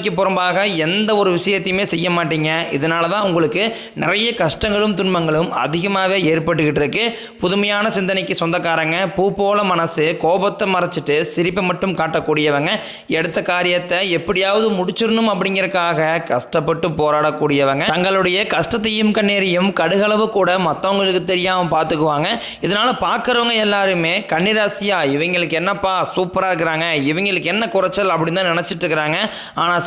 உண்மைக்கு புறம்பாக எந்த ஒரு விஷயத்தையுமே செய்ய மாட்டீங்க. இதனால தான் உங்களுக்கு நிறைய கஷ்டங்களும் துன்பங்களும் அதிகமாகவே ஏற்பட்டுக்கிட்டு இருக்கு. புதுமையான சிந்தனைக்கு சொந்தக்காரங்க பூ போல மனசு கோபத்தை மறைச்சிட்டு சிரிப்பை மட்டும் காட்டக்கூடியவங்க எடுத்த காரியத்தை எப்படியாவது முடிச்சிடணும் அப்படிங்கிறக்காக கஷ்டப்பட்டு போராடக்கூடியவங்க. தங்களுடைய கஷ்டத்தையும் கண்ணீரையும் கடுகளவு கூட மற்றவங்களுக்கு தெரியாமல் பார்த்துக்குவாங்க இதனால் பார்க்குறவங்க எல்லாருமே கன்னிராசியா இவங்களுக்கு என்னப்பா சூப்பராக இருக்கிறாங்க இவங்களுக்கு என்ன குறைச்சல் அப்படின்னு தான் நினச்சிட்டு இருக்கிறாங்க. ஆனால்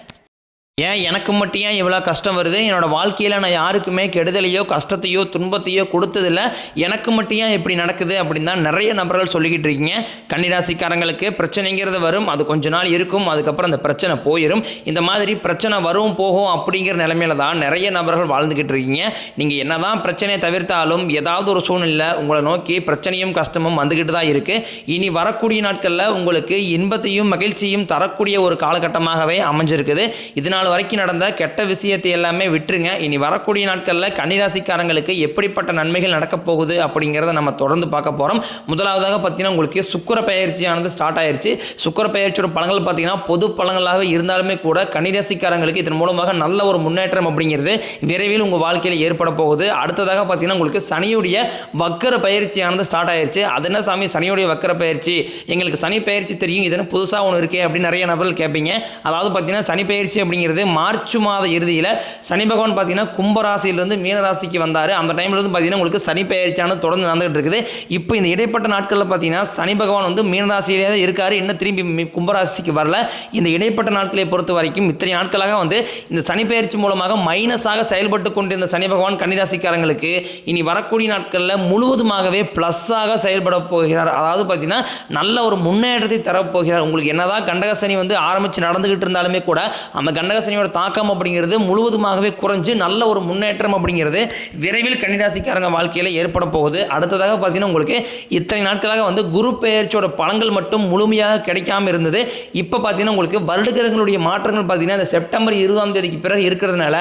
ஏன் எனக்கு மட்டும் ஏன் இவ்வளோ கஷ்டம் வருது? என்னோடய வாழ்க்கையில் நான் யாருக்குமே கெடுதலையோ கஷ்டத்தையோ துன்பத்தையோ கொடுத்ததில்ல. எனக்கு மட்டும் ஏன் இப்படி நடக்குது அப்படின்னு தான் நிறைய நபர்கள் சொல்லிக்கிட்டு இருக்கீங்க. கன்னிராசிக்காரங்களுக்கு பிரச்சனைங்கிறது வரும். அது கொஞ்ச நாள் இருக்கும். அதுக்கப்புறம் அந்த பிரச்சனை போயிடும் இந்த மாதிரி பிரச்சனை வரும் போகும் அப்படிங்கிற நிலமையில தான் நிறைய நபர்கள் வாழ்ந்துக்கிட்டு இருக்கீங்க. நீங்கள் என்ன தான் பிரச்சனையை தவிர்த்தாலும் ஏதாவது ஒரு சூழ்நிலை உங்களை நோக்கி பிரச்சனையும் கஷ்டமும் வந்துக்கிட்டு தான் இருக்குது இனி வரக்கூடிய நாட்களில் உங்களுக்கு இன்பத்தையும் மகிழ்ச்சியும் தரக்கூடிய ஒரு காலகட்டமாகவே அமைஞ்சிருக்குது. இதனால் நாள் வரைக்கும் நடந்த கெட்ட விஷயத்தை எல்லாமே விட்டுருங்க. இனி வரக்கூடிய நாட்களில் கன்னிராசிக்காரங்களுக்கு எப்படிப்பட்ட நன்மைகள் நடக்கப் போகுது அப்படிங்கிறத நம்ம தொடர்ந்து பார்க்க போகிறோம் முதலாவதாக பார்த்தீங்கன்னா உங்களுக்கு சுக்கர பயிற்சியானது ஸ்டார்ட் ஆயிருச்சு. சுக்கர பயிற்சியோட பழங்கள் பார்த்தீங்கன்னா பொது பழங்களாக இருந்தாலுமே கூட கன்னிராசிக்காரங்களுக்கு இதன் மூலமாக நல்ல ஒரு முன்னேற்றம் அப்படிங்கிறது விரைவில் உங்கள் வாழ்க்கையில் ஏற்பட போகுது. அடுத்ததாக பார்த்தீங்கன்னா உங்களுக்கு சனியுடைய வக்கர பயிற்சியானது ஸ்டார்ட் ஆயிருச்சு. அது என்ன சாமி? சனியுடைய வக்கர பயிற்சி. எங்களுக்கு சனி பயிற்சி தெரியும். இது புதுசாக ஒன்று இருக்கே அப்படின்னு நிறைய நபர்கள் கேட்பீங்க. அதாவது பார்த்தீங்கன்னா சனி பயிற்சி அப்படிங்கிறது மார்ச் மாத இறுதியில் சனி பகவான் பார்த்தீங்கன்னா கும்பராசியிலிருந்து மீனராசிக்கு வந்தார். அந்த டைம்லேருந்து பார்த்தீங்கன்னா உங்களுக்கு சனி பயிற்சியானது தொடர்ந்து நடந்துகிட்டு இருக்குது. இப்போ இந்த இடைப்பட்ட நாட்களில் பார்த்தீங்கன்னா சனி பகவான் வந்து மீனராசியிலே தான் இருக்கார். இன்னும் திரும்பி கும்பராசிக்கு வரல. இந்த இடைப்பட்ட நாட்களை பொறுத்த வரைக்கும் இத்தனை நாட்களாக வந்து இந்த சனி பயிற்சி மூலமாக மைனஸாக செயல்பட்டு கொண்டிருந்த சனி பகவான் கன்னிராசிக்காரங்களுக்கு இனி வரக்கூடிய நாட்களில் முழுவதுமாகவே ப்ளஸ்ஸாக செயல்பட போகிறார். அதாவது பார்த்தீங்கன்னா நல்ல ஒரு முன்னேற்றத்தை தரப்போகிறார் உங்களுக்கு என்னதான் கண்டக சனி வந்து ஆரம்பித்து நடந்துகிட்டு இருந்தாலுமே கூட அந்த கண்டக சனியோட தாக்கம் அப்படிங்கிறது முழுவதுமாகவே குறைஞ்சு நல்ல ஒரு முன்னேற்றம் அப்படிங்கிறது விரைவில் கன்னிராசிக்காரங்க வாழ்க்கையில் ஏற்பட போகுது. அடுத்ததாக பார்த்தீங்கன்னா உங்களுக்கு இத்தனை நாட்களாக வந்து குரு பெயர்ச்சியோட பலன்கள் மட்டும் முழுமையாக கிடைக்காம இருந்தது. இப்போ பார்த்தீங்கன்னா உங்களுக்கு வருடகிரகங்களுடைய மாற்றங்கள் பார்த்தீங்கன்னா இந்த செப்டம்பர் இருபதாம் தேதிக்கு பிறகு இருக்கிறதுனால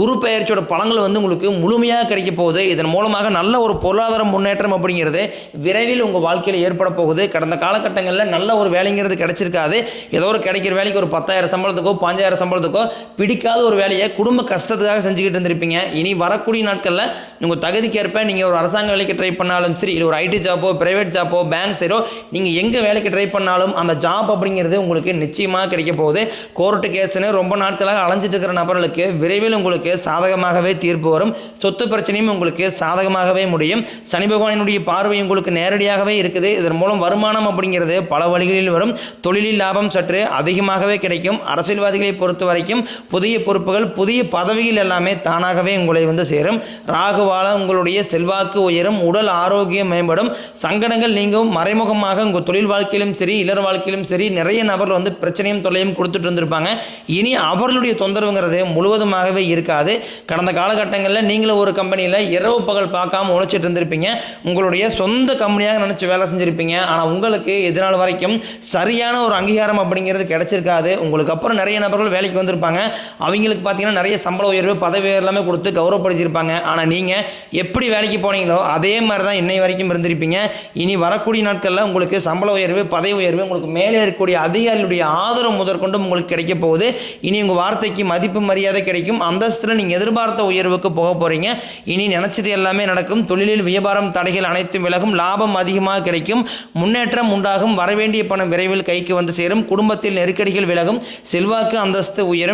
குரு பெயர்ச்சியோட பலன்கள் வந்து உங்களுக்கு முழுமையாக கிடைக்க போகுது. இதன் மூலமாக நல்ல ஒரு பொருளாதார முன்னேற்றம் அப்படிங்கிறது விரைவில் உங்கள் வாழ்க்கையில் ஏற்பட போகுது. கடந்த காலகட்டங்களில் நல்ல ஒரு வேலைங்கிறது கிடைச்சிருக்காது. ஏதோ ஒரு கிடைக்கிற வேலைக்கு ஒரு பத்தாயிரம் சம்பளத்துக்கோ பஞ்சாயிரம் சம்பளத்துக்கோ பிடிக்காத ஒரு வேலையை குடும்ப கஷ்டத்துக்காக செஞ்சுக்கிட்டு இருந்திருப்பீங்க. இனி வரக்கூடிய நாட்களில் உங்கள் தகுதிக்கேற்ப நீங்கள் ஒரு அரசாங்க வேலைக்கு ட்ரை பண்ணாலும் சரி இல்லை ஒரு ஐடி ஜாப்போ பிரைவேட் ஜாப்போ பேங்க் சைடோ நீங்கள் எங்கே வேலைக்கு ட்ரை பண்ணாலும் அந்த ஜாப் அப்படிங்கிறது உங்களுக்கு நிச்சயமாக கிடைக்க போகுது. கோர்ட்டு கேஸ்னு ரொம்ப நாட்களாக அலைஞ்சிட்டு இருக்கிற நபர்களுக்கு விரைவில் உங்களுக்கு சாதகமாகவே தீர்ப்பு வரும். சொத்து பிரச்சனையும் உங்களுக்கு சாதகமாகவே முடியும். சனி பகவானினுடைய பார்வை உங்களுக்கு நேரடியாகவே இருக்குது. இதன் மூலம் வருமானம் அப்படிங்கிறது பல வழிகளில் வரும். தொழிலில் லாபம் சற்று அதிகமாகவே கிடைக்கும். அரசியல்வாதிகளை பொறுத்த வரைக்கும் கிடைக்கும் புதிய பொறுப்புகள் புதிய பதவிகள் எல்லாமே தானாகவே உங்களை வந்து சேரும். ராகுவால உங்களுடைய செல்வாக்கு உயரும் உடல் ஆரோக்கியம் மேம்படும். சங்கடங்கள் நீங்கும் மறைமுகமாக உங்கள் தொழில் வாழ்க்கையிலும் சரி இளர் வாழ்க்கையிலும் சரி நிறைய நபர்கள் வந்து பிரச்சனையும் தொல்லையும் கொடுத்துட்டு இருந்திருப்பாங்க. இனி அவர்களுடைய தொந்தரவுங்கிறது முழுவதுமாகவே இருக்காது. கடந்த காலகட்டங்களில் நீங்களும் ஒரு கம்பெனியில் இரவு பகல் பார்க்காம உழைச்சிட்டு இருந்திருப்பீங்க. உங்களுடைய சொந்த கம்பெனியாக நினச்சி வேலை செஞ்சுருப்பீங்க. ஆனால் உங்களுக்கு எதிர்நாள் வரைக்கும் சரியான ஒரு அங்கீகாரம் அப்படிங்கிறது கிடைச்சிருக்காது. உங்களுக்கு அப்புறம் நிறைய நபர்கள் வேலைக்கு வந்திருப்பாங்க. அவங்களுக்கு பார்த்தீங்கன்னா நிறைய சம்பள உயர்வு பதவி எல்லாமே கொடுத்து கௌரவப்படுத்தியிருப்பாங்க. ஆனால் நீங்கள் எப்படி வேலைக்கு போனீங்களோ அதே மாதிரி தான் இன்னை வரைக்கும் இருந்திருப்பீங்க. இனி வரக்கூடிய நாட்களில் உங்களுக்கு சம்பள உயர்வு பதவி உயர்வு உங்களுக்கு மேலே இருக்கக்கூடிய அதிகாரிகளுடைய ஆதரவு முதற்கொண்டு உங்களுக்கு கிடைக்க போகுது. இனி உங்கள் வார்த்தைக்கு மதிப்பு மரியாதை கிடைக்கும். அந்தஸ்தில் நீங்கள் எதிர்பார்த்த உயர்வுக்கு போக போகிறீங்க இனி நினச்சது எல்லாமே நடக்கும். தொழிலில் வியாபாரம் தடைகள் அனைத்தும் விலகும். லாபம் அதிகமாக கிடைக்கும். முன்னேற்றம் உண்டாகும். வரவேண்டிய பணம் விரைவில் கைக்கு வந்து சேரும். குடும்பத்தில் நெருக்கடிகள் விலகும். செல்வாக்கு அந்தஸ்து உயரும்.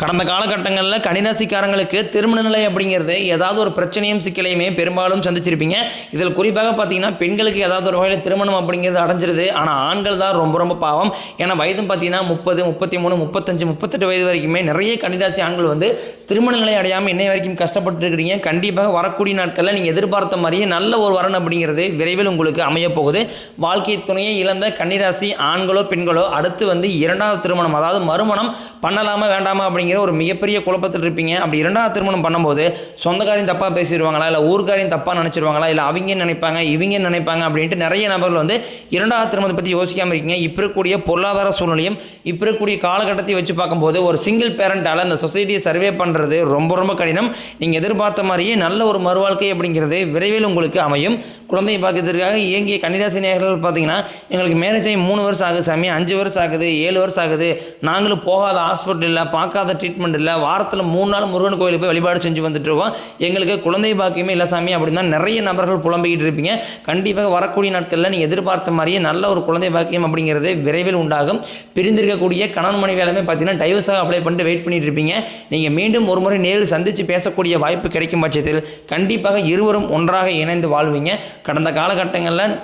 கடந்த காலகட்டங்களில் கன்னிராசிக்காரங்களுக்கு திருமண நிலை அப்படிங்கிறது ஏதாவது ஒரு பிரச்சனையும் சிக்கலையுமே பெரும்பாலும் சந்திச்சிருப்பீங்க. இதில் குறிப்பாக பார்த்தீங்கன்னா பெண்களுக்கு ஏதாவது ஒரு வகையில் திருமணம் அப்படிங்கிறது அடைஞ்சிருது. ஆனால் ஆண்கள் தான் ரொம்ப ரொம்ப பாவம். ஏன்னா வயதும் பார்த்தீங்கன்னா முப்பது முப்பத்தி மூணு முப்பத்தஞ்சு முப்பத்தெட்டு வயது வரைக்குமே நிறைய கன்னிராசி ஆண்கள் வந்து திருமண நிலை அடையாமல் இன்னை வரைக்கும் கஷ்டப்பட்டு இருக்கிறீங்க. கண்டிப்பாக வரக்கூடிய நாட்களில் நீங்கள் எதிர்பார்த்த மாதிரியே நல்ல ஒரு வரன் அப்படிங்கிறது விரைவில் உங்களுக்கு அமையப் போகுது. வாழ்க்கை துணையை இழந்த கன்னிராசி ஆண்களோ பெண்களோ அடுத்து வந்து இரண்டாவது திருமணம் அதாவது மறுமணம் பண்ணலாமா வேண்டாமா அப்படிங்கிற ஒரு மிகப்பெரிய குழப்பத்தில் இருப்பீங்க. அப்படி இரண்டாவது திருமணம் பண்ணும்போது சொந்தக்காரையும் தப்பாக பேசிடுவாங்களா? இல்லை ஊருக்காரையும் தப்பாக நினச்சிருவாங்களா? இல்லை அவங்க நினைப்பாங்க இவங்க நினைப்பாங்க அப்படின்ட்டு நிறைய நபர்கள் வந்து இரண்டாவது திருமணத்தை பற்றி யோசிக்காமல் இருக்கீங்க. இப்போ இருக்கக்கூடிய பொருளாதார சூழ்நிலையும் இப்போ இருக்கக்கூடிய காலகட்டத்தை வச்சு பார்க்கும்போது ஒரு சிங்கிள் பேரண்டால் அந்த சொசைட்டியை சர்வே பண்ணுறது ரொம்ப ரொம்ப கடினம். நீங்கள் எதிர்பார்த்த மாதிரியே நல்ல ஒரு மறுவாழ்க்கை அப்படிங்கிறது விரைவில் உங்களுக்கு அமையும். குழந்தை பார்க்கறதுக்காக இயங்கிய கன்னிராசி நேர்கள் பார்த்தீங்கன்னா எங்களுக்கு மேரேஜ் ஆகி மூணு வருஷம் ஆகுது சாமி. அஞ்சு வருஷம் ஆகுது ஏழு வருஷம் ஆகுது. நாங்களும் போகாத ஹாஸ்பிட்டலில் பார்க்காத ட்ரீட்மெண்ட் இல்லை. வாரத்தில் மூணு நாள் முருகன் கோயிலுக்கு போய் வழிபாடு செஞ்சு வந்துட்டு இருக்கோம் எங்களுக்கு குழந்தை பாக்கியமே இல்லை சாமி அப்படின்னு தான் நிறைய நபர்கள் புலம்பிக்கிட்டு இருப்பீங்க. கண்டிப்பாக வரக்கூடிய நாட்களில் நீங்கள் எதிர்பார்த்த மாதிரியே நல்ல ஒரு குழந்தை பாக்கியம் அப்படிங்கிறது விரைவில் உண்டாகும். பிரிந்திருக்கக்கூடிய கணவன் மனைவி எல்லாமே பார்த்தீங்கன்னா டைவர்ஸாக அப்ளை பண்ணிட்டு வெயிட் பண்ணிட்டு இருப்பீங்க. நீங்கள் மீண்டும் ஒரு முறை நேரில் சந்தித்து பேசக்கூடிய வாய்ப்பு கிடைக்கும் பட்சத்தில் கண்டிப்பாக இருவரும் ஒன்றாக இணைந்து வாழ்வீங்க. கடந்த காலகட்டங்களில்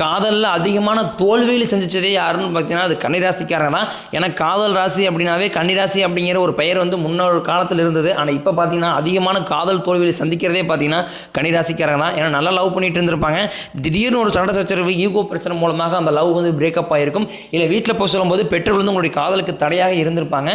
காதலில் அதிகமான தோல்வியில் சந்தித்ததே யாருன்னு பார்த்தீங்கன்னா அது கன்னிராசிக்காரங்க தான். ஏன்னா காதல் ராசி அப்படின்னாவே கன்னிராசி அப்படிங்கிற ஒரு பெயர் வந்து முன்னொரு காலத்தில் இருந்தது. ஆனால் இப்போ பார்த்தீங்கன்னா அதிகமான காதல் தோல்வியில் சந்திக்கிறதே பார்த்தீங்கன்னா கன்னிராசிக்காரங்க தான். ஏன்னா நல்லா லவ் பண்ணிட்டு இருந்திருப்பாங்க. திடீர்னு ஒரு சண்டை சச்சரவு ஈகோ பிரச்சனை மூலமாக அந்த லவ் வந்து பிரேக்கப் ஆகிருக்கும் இல்லை வீட்டில் போய் சொல்லும்போது பெற்றோர் வந்து உங்களுடைய காதலுக்கு தடையாக இருந்திருப்பாங்க.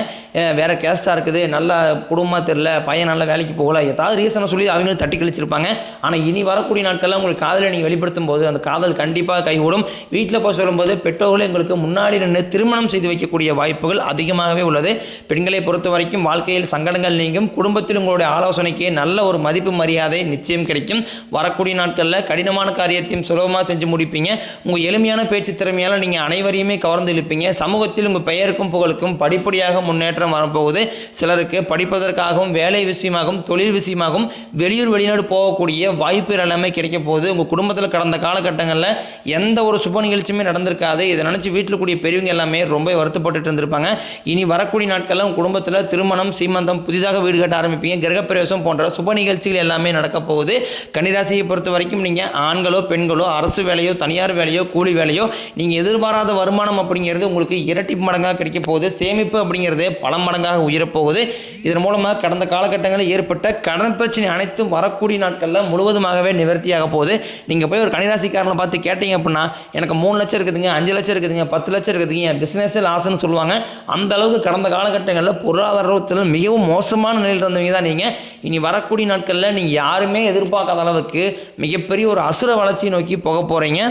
வேறு கேஸ்ட்டாக இருக்குது நல்லா குடும்பமாக தெரில பையன் நல்லா வேலைக்கு போகல ஏதாவது ரீசனை சொல்லி அவங்களும் தட்டி கழிச்சிருப்பாங்க. ஆனால் இனி வரக்கூடிய நாட்களில் உங்களுக்கு காதலை நீங்கள் வெளிப்படுத்தும் போது அந்த காதல் கண்டிப்பாக கைகூடும். வீட்டில் போய் சொல்லும்போது பெற்றோர்கள் எங்களுக்கு முன்னாடி நின்று திருமணம் செய்து வைக்கக்கூடிய வாய்ப்புகள் அதிகமாகவே உள்ளது. பெண்களை பொறுத்த வரைக்கும் வாழ்க்கையில் சங்கடங்கள் நீங்கும். குடும்பத்தில் உங்களுடைய ஆலோசனைக்கு நல்ல ஒரு மதிப்பு மரியாதை நிச்சயம் கிடைக்கும். வரக்கூடிய நாட்களில் கடினமான காரியத்தையும் சுலபமாக செஞ்சு முடிப்பீங்க. உங்கள் எளிமையான பேச்சு திறமையால் நீங்கள் அனைவரையுமே கவர்ந்து இழுப்பீங்க. சமூகத்தில் உங்கள் பெயருக்கும் புகழுக்கும் படிப்படியாக முன்னேற்றம் வரப்போகுது. சிலருக்கு படிப்பதற்காகவும் வேலை விஷயமாகவும் தொழில் விஷயமாகவும் வெளியூர் வெளிநாடு போகக்கூடிய வாய்ப்பு எல்லாமே கிடைக்க போகுது. உங்கள் குடும்பத்தில் கடந்த காலகட்டங்களில் எந்த ஒரு சுப நிகழ்ச்சியுமே நடந்திருக்காது. இதை நினச்சி வீட்டில் கூடிய பெரியவங்க எல்லாமே ரொம்ப வருத்தப்பட்டுட்டு இருந்திருப்பாங்க. இனி வரக்கூடிய நாட்களில் உங்கள் குடும்பத்தில் திருமணம் சீமந்தம் புதிதாக வீடு கட்ட ஆரம்பிப்பீங்க. கிரகப்பிரவேசம் போன்ற சுப நிகழ்ச்சிகள் எல்லாமே நடக்க போகுது. கன்னிராசியை பொறுத்த வரைக்கும் நீங்கள் ஆண்களோ பெண்களோ அரசு வேலையோ தனியார் வேலையோ கூலி வேலையோ நீங்கள் எதிர்பாராத வருமானம் அப்படிங்கிறது உங்களுக்கு இரட்டி மடங்காக கிடைக்க போகுது. சேமிப்பு அப்படிங்கிறது பல மடங்காக உயரப்போகுது. இதன் மூலமாக கடந்த காலகட்டங்களில் ஏற்பட்ட கடன் பிரச்சனை அனைத்தும் வரக்கூடிய நாட்களில் முழுவதுமாகவே நிவர்த்தியாக போகுது. நீங்கள் போய் ஒரு கன்னிராசிக்காரனை பார்த்து கேட்டீங்க அப்படின்னா எனக்கு மூணு லட்சம் இருக்குதுங்க அஞ்சு லட்சம் இருக்குதுங்க பத்து லட்சம் இருக்குதுங்க என் பிஸ்னஸே லாஸ்ன்னு சொல்லுவாங்க. அந்த அளவுக்கு கடந்த காலகட்டங்களில் பொருளாதாரத்தில் மிகவும் மோசமான நிலையில் இருந்தவங்க தான் நீங்கள் இனி வரக்கூடிய நாட்களில் நீங்கள் யாருமே எதிர்பார்க்காத அளவுக்கு மிகப்பெரிய ஒரு அசுர வளர்ச்சியை நோக்கி போக போகிறீங்க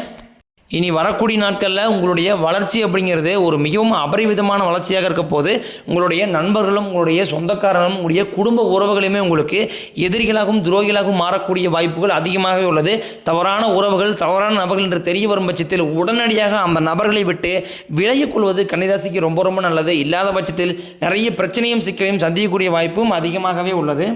இனி வரக்கூடிய நாட்களில் உங்களுடைய வளர்ச்சி அப்படிங்கிறது ஒரு மிகவும் அபரிவிதமான வளர்ச்சியாக இருக்க போது உங்களுடைய நண்பர்களும் உங்களுடைய சொந்தக்காரர்களும் உங்களுடைய குடும்ப உறவுகளுமே உங்களுக்கு எதிரிகளாகவும் துரோகிகளாகவும் மாறக்கூடிய வாய்ப்புகள் அதிகமாகவே உள்ளது. தவறான உறவுகள் தவறான நபர்கள் என்று தெரிய வரும் பட்சத்தில் உடனடியாக அந்த நபர்களை விட்டு விலகிக் கொள்வது கன்னிராசிக்கு ரொம்ப ரொம்ப நல்லது. இல்லாத பட்சத்தில் நிறைய பிரச்சனையும் சிக்கலையும் சந்திக்கக்கூடிய வாய்ப்பும் அதிகமாகவே உள்ளது.